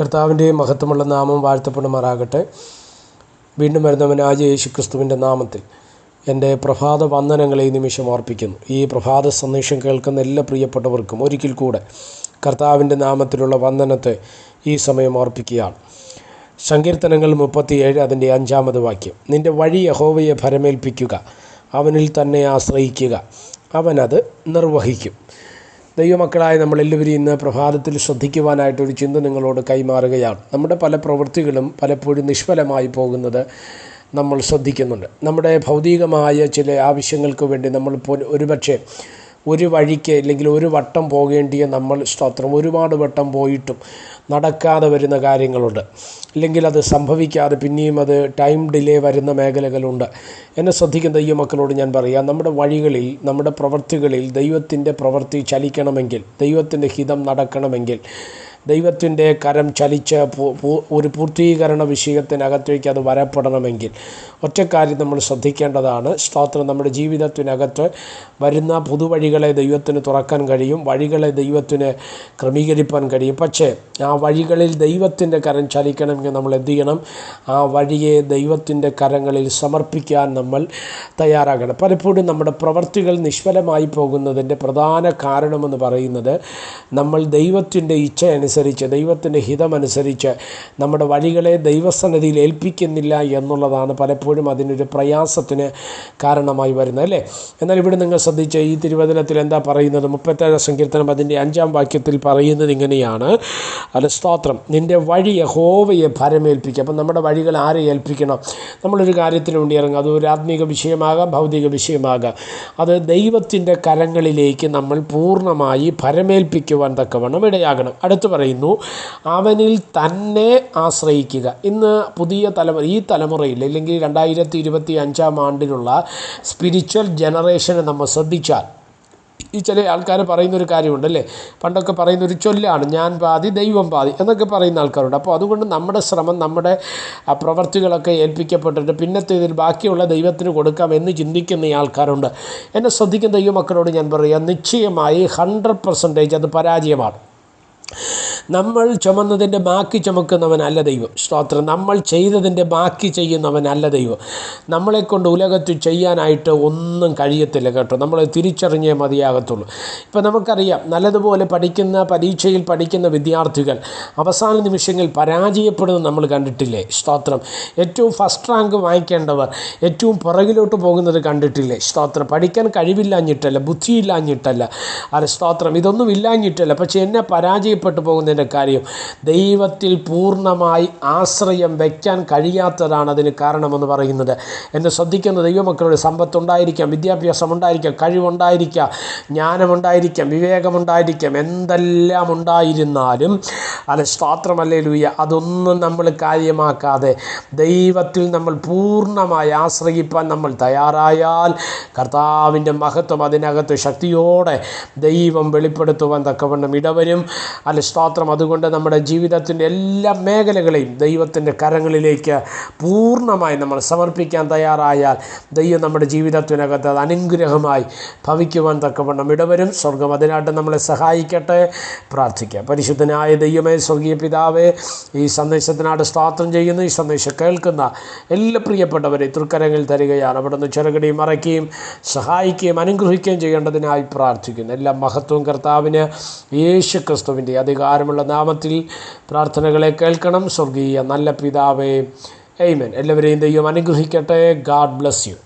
കർത്താവിന്റെയും മഹത്വമുള്ള നാമം വാഴ്ത്തപ്പെടുമാറാകട്ടെ. വീണ്ടും വരുന്നവനായ യേശു ക്രിസ്തുവിന്റെ നാമത്തിൽ എന്റെ പ്രഭാത വന്ദനങ്ങളെ ഈ നിമിഷം ഓർപ്പിക്കുന്നു. ഈ പ്രഭാത സന്ദേശം കേൾക്കുന്ന എല്ലാ പ്രിയപ്പെട്ടവർക്കും ഒരിക്കൽ കൂടെ കർത്താവിന്റെ നാമത്തിലുള്ള വന്ദനത്തെ ഈ സമയം ഓർപ്പിക്കുകയാണ്. സങ്കീർത്തനങ്ങൾ മുപ്പത്തിയേഴ് അതിന്റെ അഞ്ചാമത് വാക്യം. നിന്റെ വഴി യഹോവയെ ഭരമേൽപ്പിക്കുക അവനിൽ തന്നെ ആശ്രയിക്കുക അവനത് നിർവഹിക്കും. ദൈവമക്കളായ നമ്മളെല്ലാവരും ഇന്ന് പ്രഭാതത്തിൽ ശ്രദ്ധിക്കുവാനായിട്ടൊരു ചിന്ത നിങ്ങളോട് കൈമാറുകയാണ്. നമ്മുടെ പല പ്രവൃത്തികളും പലപ്പോഴും നിഷ്ഫലമായി പോകുന്നത് നമ്മൾ ശ്രദ്ധിക്കുന്നുണ്ട്. നമ്മുടെ ഭൗതികമായ ചില ആവശ്യങ്ങൾക്ക് വേണ്ടി നമ്മൾ ഒരുപക്ഷെ ഒരു വഴിക്ക് അല്ലെങ്കിൽ ഒരു വട്ടം പോകേണ്ടിയ നമ്മൾ സ്തോത്രം ഒരുപാട് വട്ടം പോയിട്ടും നടക്കാതെ വരുന്ന കാര്യങ്ങളുണ്ട്. അല്ലെങ്കിൽ അത് സംഭവിക്കാതെ പിന്നെയും അത് ടൈം ഡിലേ വരുന്ന മേഖലകളുണ്ട്. എന്നെ ശ്രദ്ധിക്കുന്ന ദൈവമക്കളോട് ഞാൻ പറയാം നമ്മുടെ വഴികളിൽ നമ്മുടെ പ്രവൃത്തികളിൽ ദൈവത്തിന്റെ പ്രവൃത്തി ചലിക്കണമെങ്കിൽ ദൈവത്തിന്റെ ഹിതം നടക്കണമെങ്കിൽ ദൈവത്തിന്റെ കരം ചലിച്ച ഒരു പൂർത്തീകരണ വിഷയത്തിനകത്തേക്ക് അത് വരപ്പെടണമെങ്കിൽ ഒറ്റക്കാര്യം നമ്മൾ ശ്രദ്ധിക്കേണ്ടതാണ്. സ്തോത്രം. നമ്മുടെ ജീവിതത്തിനകത്ത് വരുന്ന പുതുവഴികളെ ദൈവത്തിന് തുറക്കാൻ കഴിയും വഴികളെ ദൈവത്തിന് ക്രമീകരിക്കാൻ കഴിയും. പക്ഷേ ആ വഴികളിൽ ദൈവത്തിന്റെ കരം ചലിക്കണമെങ്കിൽ നമ്മൾ എന്ത് ചെയ്യണം? ആ വഴിയെ ദൈവത്തിന്റെ കരങ്ങളിൽ സമർപ്പിക്കാൻ നമ്മൾ തയ്യാറാകണം. പലപ്പോഴും നമ്മുടെ പ്രവർത്തികൾ നിഷ്ഫലമായി പോകുന്നതിന്റെ പ്രധാന കാരണമെന്ന് പറയുന്നത് നമ്മൾ ദൈവത്തിന്റെ ഇച്ഛ അനുസരിച്ച് ദൈവത്തിന്റെ ഹിതമനുസരിച്ച് നമ്മുടെ വഴികളെ ദൈവസന്നിധിയിൽ ഏൽപ്പിക്കുന്നില്ല എന്നുള്ളതാണ് പലപ്പോഴും അതിനൊരു പ്രയാസത്തിന് കാരണമായി വരുന്നത് അല്ലേ? എന്നാൽ ഇവിടെ നിങ്ങൾ ശ്രദ്ധിച്ച ഈ തിരുവചനത്തിൽ എന്താ പറയുന്നത്? മുപ്പത്തേഴ് സങ്കീർത്തനം അതിന്റെ അഞ്ചാം വാക്യത്തിൽ പറയുന്നത് ഇങ്ങനെയാണ്. അല്ല സ്തോത്രം. നിന്റെ വഴി യഹോവയെ ഭരമേൽപ്പിക്കുക. അപ്പം നമ്മുടെ വഴികൾ ആരെ ഏൽപ്പിക്കണം? നമ്മളൊരു കാര്യത്തിന് വേണ്ടി ഇറങ്ങും അത് ഒരു ആത്മീക വിഷയമാകാം ഭൗതിക വിഷയമാകാം. അത് ദൈവത്തിന്റെ കരങ്ങളിലേക്ക് നമ്മൾ പൂർണമായി ഭരമേൽപ്പിക്കുവാൻ തക്കവണ്ണം ഇടയാകണം. അടുത്ത് പറയുന്നു അവനിൽ തന്നെ ആശ്രയിക്കുക. ഇന്ന് പുതിയ തലമുറ ഈ തലമുറയിൽ അല്ലെങ്കിൽ രണ്ടായിരത്തി ഇരുപത്തി അഞ്ചാം ആണ്ടിലുള്ള സ്പിരിച്വൽ ജനറേഷനെ നമ്മൾ ശ്രദ്ധിച്ചാൽ ഈ ചില ആൾക്കാർ പറയുന്നൊരു കാര്യമുണ്ട് അല്ലേ? പണ്ടൊക്കെ പറയുന്നൊരു ചൊല്ലാണ് ഞാൻ പാതി ദൈവം പാതി എന്നൊക്കെ പറയുന്ന ആൾക്കാരുണ്ട്. അപ്പോൾ അതുകൊണ്ട് നമ്മുടെ ശ്രമം നമ്മുടെ പ്രവർത്തികളൊക്കെ ഏൽപ്പിക്കപ്പെട്ടിട്ട് പിന്നത്തെ ഇതിൽ ബാക്കിയുള്ള ദൈവത്തിന് കൊടുക്കാം എന്ന് ചിന്തിക്കുന്ന ഈ ആൾക്കാരുണ്ട്. എന്നെ ശ്രദ്ധിക്കുന്ന ദൈവമക്കളോട് ഞാൻ പറയാം നിശ്ചയമായി ഹൺഡ്രഡ് പെർസെന്റേജ് അത് പരാജയമാണ്. നമ്മൾ ചുമന്നതിന്റെ ബാക്കി ചുമക്കുന്നവനല്ല ദൈവം. സ്തോത്രം. നമ്മൾ ചെയ്തതിന്റെ ബാക്കി ചെയ്യുന്നവനല്ല ദൈവം. നമ്മളെക്കൊണ്ട് ഉലകത്ത് ചെയ്യാനായിട്ട് ഒന്നും കഴിയത്തില്ല കേട്ടോ. നമ്മൾ തിരിച്ചറിഞ്ഞേ മതിയാകത്തുള്ളൂ. ഇപ്പം നമുക്കറിയാം നല്ലതുപോലെ പഠിക്കുന്ന പരീക്ഷയിൽ പഠിക്കുന്ന വിദ്യാർത്ഥികൾ അവസാന നിമിഷങ്ങളിൽ പരാജയപ്പെടുന്നത് നമ്മൾ കണ്ടിട്ടില്ലേ? സ്തോത്രം. ഏറ്റവും ഫസ്റ്റ് റാങ്ക് വാങ്ങിക്കേണ്ടവർ ഏറ്റവും പുറകിലോട്ട് പോകുന്നത് കണ്ടിട്ടില്ലേ? സ്തോത്രം. പഠിക്കാൻ കഴിവില്ലാഞ്ഞിട്ടല്ല ബുദ്ധിയില്ലാഞ്ഞിട്ടല്ല. അല്ല സ്തോത്രം. ഇതൊന്നും ഇല്ലാഞ്ഞിട്ടല്ല. പക്ഷേ എന്നെ പരാജയപ്പെട്ടു പോകുന്നതിന്റെ കാര്യം. ദൈവത്തിൽ പൂർണമായി ആശ്രയം വയ്ക്കാൻ കഴിയാത്തതാണ് അതിന് കാരണമെന്ന് പറയുന്നത്. എന്നെ ശ്രദ്ധിക്കുന്ന ദൈവമക്കളുടെ സമ്പത്തുണ്ടായിരിക്കാം വിദ്യാഭ്യാസം ഉണ്ടായിരിക്കാം കഴിവുണ്ടായിരിക്കാം ജ്ഞാനമുണ്ടായിരിക്കാം വിവേകമുണ്ടായിരിക്കാം എന്തെല്ലാം ഉണ്ടായിരുന്നാലും. അല്ല സ്വാത്രമല്ലേ ലൂയ അതൊന്നും നമ്മൾ കാര്യമാക്കാതെ ദൈവത്തിൽ നമ്മൾ പൂർണമായി ആശ്രയിപ്പാൻ നമ്മൾ തയ്യാറായാൽ കർത്താവിന്റെ മഹത്വം അതിനകത്ത് ശക്തിയോടെ ദൈവം വെളിപ്പെടുത്തുവാൻ തക്കവണ്ണം ഇടവരും. അല്ല സ്തോത്രം അതുകൊണ്ട് നമ്മുടെ ജീവിതത്തിന്റെ എല്ലാ മേഖലകളെയും ദൈവത്തിന്റെ കരങ്ങളിലേക്ക് പൂർണമായി നമ്മൾ സമർപ്പിക്കാൻ തയ്യാറായാൽ ദൈവം നമ്മുടെ ജീവിതത്തിനകത്ത് അത് അനുഗ്രഹമായി ഭവിക്കുവാൻ തക്കവണ്ണം ഇടവരും. സ്വർഗം അതിനായിട്ട് നമ്മളെ സഹായിക്കട്ടെ. പ്രാർത്ഥിക്കാം. പരിശുദ്ധനായ ദൈവമേ സ്വർഗീയ പിതാവേ ഈ സന്ദേശത്തിനായിട്ട് സ്വാത്രം ചെയ്യുന്നു. ഈ സന്ദേശം കേൾക്കുന്ന എല്ലാ പ്രിയപ്പെട്ടവരെ തൃക്കരങ്ങളിൽ തരികയാണ്. അവിടെ നിന്ന് ചെറുകടിയും മറയ്ക്കുകയും സഹായിക്കുകയും അനുഗ്രഹിക്കുകയും ചെയ്യേണ്ടതിനായി പ്രാർത്ഥിക്കുന്നു. എല്ലാ മഹത്വവും കർത്താവിന് യേശു ക്രിസ്തുവിന്റെ അധികാരമുള്ള നാമത്തിൽ പ്രാർത്ഥനകളെ കേൾക്കണം. സ്വർഗീയ നല്ല പിതാവേ എയ്മൻ എല്ലാവരെയും ദൈവം അനുഗ്രഹിക്കട്ടെ. God bless you